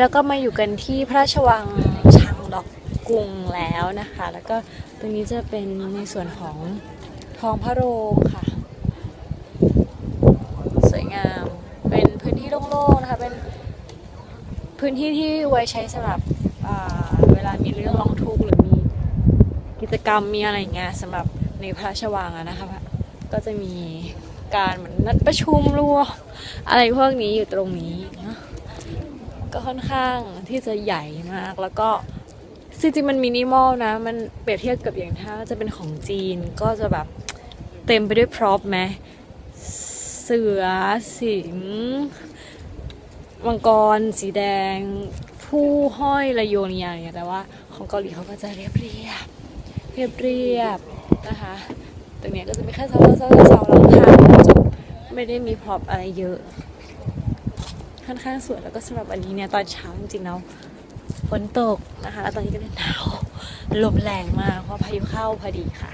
แล้วก็มาอยู่กันที่พระราชวังช้างดอกกุงแล้วนะคะ แล้วก็ตรงนี้จะเป็นในส่วนของท้องพระโรงค่ะ สวยงาม เป็นพื้นที่โล่งๆนะคะ เป็นพื้นที่ที่ไว้ใช้สำหรับเวลามีเรื่องร้องทุกข์หรือมีกิจกรรมมีอะไรเงี้ยสำหรับในพระราชวังนะคะ ก็จะมีการเหมือนนัดประชุมรวมอะไรพวกนี้อยู่ตรงนี้เนาะ ก็ค่อนข้างที่จะใหญ่มาก แล้วก็จริงๆมันมินิมอลนะ มันเปรียบเทียบกับอย่างถ้าจะเป็นของจีนก็จะแบบเต็มไปด้วยพร็อพไหมเสือสิงห์มังกร สีแดง ผู้ห้อยระโยงอย่าเงี้ยแต่ว่าของเกาหลีเขาก็จะเรียบเรียบเรียบเรียบนะคะตรงนี้ก็จะมีแค่เสาเสาเสาเสาหลังคาจบไม่ได้มีพร็อพอะไรเยอะ ค่อนข้างสวยแล้วก็สำหรับวันนี้เนี่ยตอนเช้าจริงๆแล้วฝนตกนะคะแล้วตอนนี้ก็เลยหนาวลมแรงมากเพราะพายุเข้าพอดีค่ะ